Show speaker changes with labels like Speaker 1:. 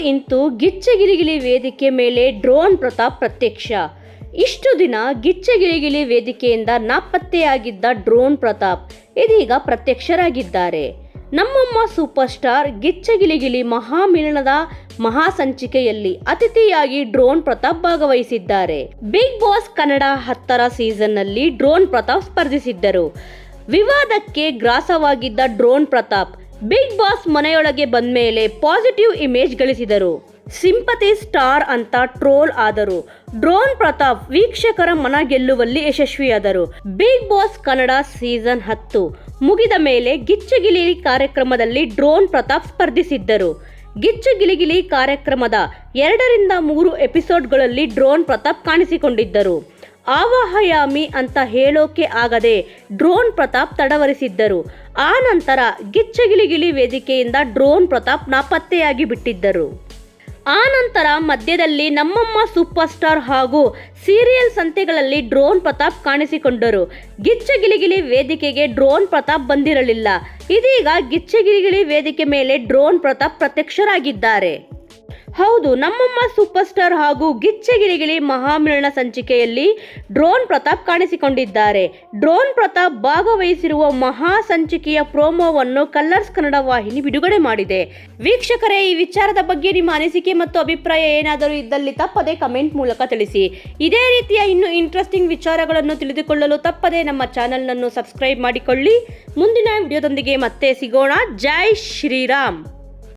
Speaker 1: ಇಂತು ಗಿಚ್ಚಗಿರಿಗಿಳಿ ವೇದಿಕೆ ಮೇಲೆ ಡ್ರೋನ್ ಪ್ರತಾಪ್ ಪ್ರತ್ಯಕ್ಷ. ಇಷ್ಟು ದಿನ ಗಿಚ್ಚಗಿರಿಗಿಳಿ ವೇದಿಕೆಯಿಂದ ನಾಪತ್ತೆಯಾಗಿದ್ದ ಡ್ರೋನ್ ಪ್ರತಾಪ್ ಇದೀಗ ಪ್ರತ್ಯಕ್ಷರಾಗಿದ್ದಾರೆ. ನಮ್ಮಮ್ಮ ಸೂಪರ್ ಸ್ಟಾರ್ ಗಿಚ್ಚಗಿಲಿಗಿಲಿ ಮಹಾಮಿಲನದ ಮಹಾಸಂಚಿಕೆಯಲ್ಲಿ ಅತಿಥಿಯಾಗಿ ಡ್ರೋನ್ ಪ್ರತಾಪ್ ಭಾಗವಹಿಸಿದ್ದಾರೆ. ಬಿಗ್ ಬಾಸ್ ಕನ್ನಡ ಹತ್ತರ ಸೀಸನ್ನಲ್ಲಿ ಡ್ರೋನ್ ಪ್ರತಾಪ್ ಸ್ಪರ್ಧಿಸಿದ್ದರು. ವಿವಾದಕ್ಕೆ ಗ್ರಾಸವಾಗಿದ್ದ ಡ್ರೋನ್ ಪ್ರತಾಪ್ ಬಿಗ್ ಬಾಸ್ ಮನೆಯೊಳಗೆ ಬಂದ ಮೇಲೆ ಪಾಸಿಟಿವ್ ಇಮೇಜ್ ಗಳಿಸಿದರು. ಸಿಂಪತಿ ಸ್ಟಾರ್ ಅಂತ ಟ್ರೋಲ್ ಆದರು. ಡ್ರೋನ್ ಪ್ರತಾಪ್ ವೀಕ್ಷಕರ ಮನ ಗೆಲ್ಲುವಲ್ಲಿ ಯಶಸ್ವಿಯಾದರು. ಬಿಗ್ ಬಾಸ್ ಕನ್ನಡ ಸೀಸನ್ ಹತ್ತು ಮುಗಿದ ಮೇಲೆ ಗಿಚ್ಚಗಿಲಿ ಕಾರ್ಯಕ್ರಮದಲ್ಲಿ ಡ್ರೋನ್ ಪ್ರತಾಪ್ ಸ್ಪರ್ಧಿಸಿದ್ದರು. ಗಿಚ್ಚಗಿಲಿಗಿಲಿ ಕಾರ್ಯಕ್ರಮದ ಎರಡರಿಂದ ಮೂರು ಎಪಿಸೋಡ್ಗಳಲ್ಲಿ ಡ್ರೋನ್ ಪ್ರತಾಪ್ ಕಾಣಿಸಿಕೊಂಡಿದ್ದರು. ಆವಾಹಯಾಮಿ ಅಂತ ಹೇಳೋಕೆ ಆಗದೆ ಡ್ರೋನ್ ಪ್ರತಾಪ್ ತಡವರಿಸಿದ್ದರು. ಆ ನಂತರ ಗಿಚ್ಚಗಿಲಿಗಿಲಿ ವೇದಿಕೆಯಿಂದ ಡ್ರೋನ್ ಪ್ರತಾಪ್ ನಾಪತ್ತೆಯಾಗಿ ಬಿಟ್ಟಿದ್ದರು. ಆ ನಂತರ ಮಧ್ಯದಲ್ಲಿ ನಮ್ಮಮ್ಮ ಸೂಪರ್ ಸ್ಟಾರ್ ಹಾಗೂ ಸೀರಿಯಲ್ ಸಂತೆಗಳಲ್ಲಿ ಡ್ರೋನ್ ಪ್ರತಾಪ್ ಕಾಣಿಸಿಕೊಂಡರು. ಗಿಚ್ಚಗಿಲಿಗಿಲಿ ವೇದಿಕೆಗೆ ಡ್ರೋನ್ ಪ್ರತಾಪ್ ಬಂದಿರಲಿಲ್ಲ. ಇದೀಗ ಗಿಚ್ಚಗಿಲಿಗಿಲಿ ವೇದಿಕೆ ಮೇಲೆ ಡ್ರೋನ್ ಪ್ರತಾಪ್ ಪ್ರತ್ಯಕ್ಷರಾಗಿದ್ದಾರೆ. ಹೌದು, ನಮ್ಮಮ್ಮ ಸೂಪರ್ ಸ್ಟಾರ್ ಹಾಗೂ ಗಿಚ್ಚೆಗಿರಿಗಿಳಿ ಮಹಾಮಿಲನ ಸಂಚಿಕೆಯಲ್ಲಿ ಡ್ರೋನ್ ಪ್ರತಾಪ್ ಕಾಣಿಸಿಕೊಂಡಿದ್ದಾರೆ. ಡ್ರೋನ್ ಪ್ರತಾಪ್ ಭಾಗವಹಿಸಿರುವ ಮಹಾ ಸಂಚಿಕೆಯ ಪ್ರೋಮೋವನ್ನು ಕಲ್ಲರ್ಸ್ ಕನ್ನಡ ವಾಹಿನಿ ಬಿಡುಗಡೆ ಮಾಡಿದೆ. ವೀಕ್ಷಕರೇ, ಈ ವಿಚಾರದ ಬಗ್ಗೆ ನಿಮ್ಮ ಅನಿಸಿಕೆ ಮತ್ತು ಅಭಿಪ್ರಾಯ ಏನಾದರೂ ಇದ್ದಲ್ಲಿ ತಪ್ಪದೆ ಕಮೆಂಟ್ ಮೂಲಕ ತಿಳಿಸಿ. ಇದೇ ರೀತಿಯ ಇನ್ನು ಇಂಟ್ರೆಸ್ಟಿಂಗ್ ವಿಚಾರಗಳನ್ನು ತಿಳಿದುಕೊಳ್ಳಲು ತಪ್ಪದೆ ನಮ್ಮ ಚಾನೆಲ್ನನ್ನು ಸಬ್ಸ್ಕ್ರೈಬ್ ಮಾಡಿಕೊಳ್ಳಿ. ಮುಂದಿನ ವಿಡಿಯೋದೊಂದಿಗೆ ಮತ್ತೆ ಸಿಗೋಣ. ಜೈ ಶ್ರೀರಾಮ್!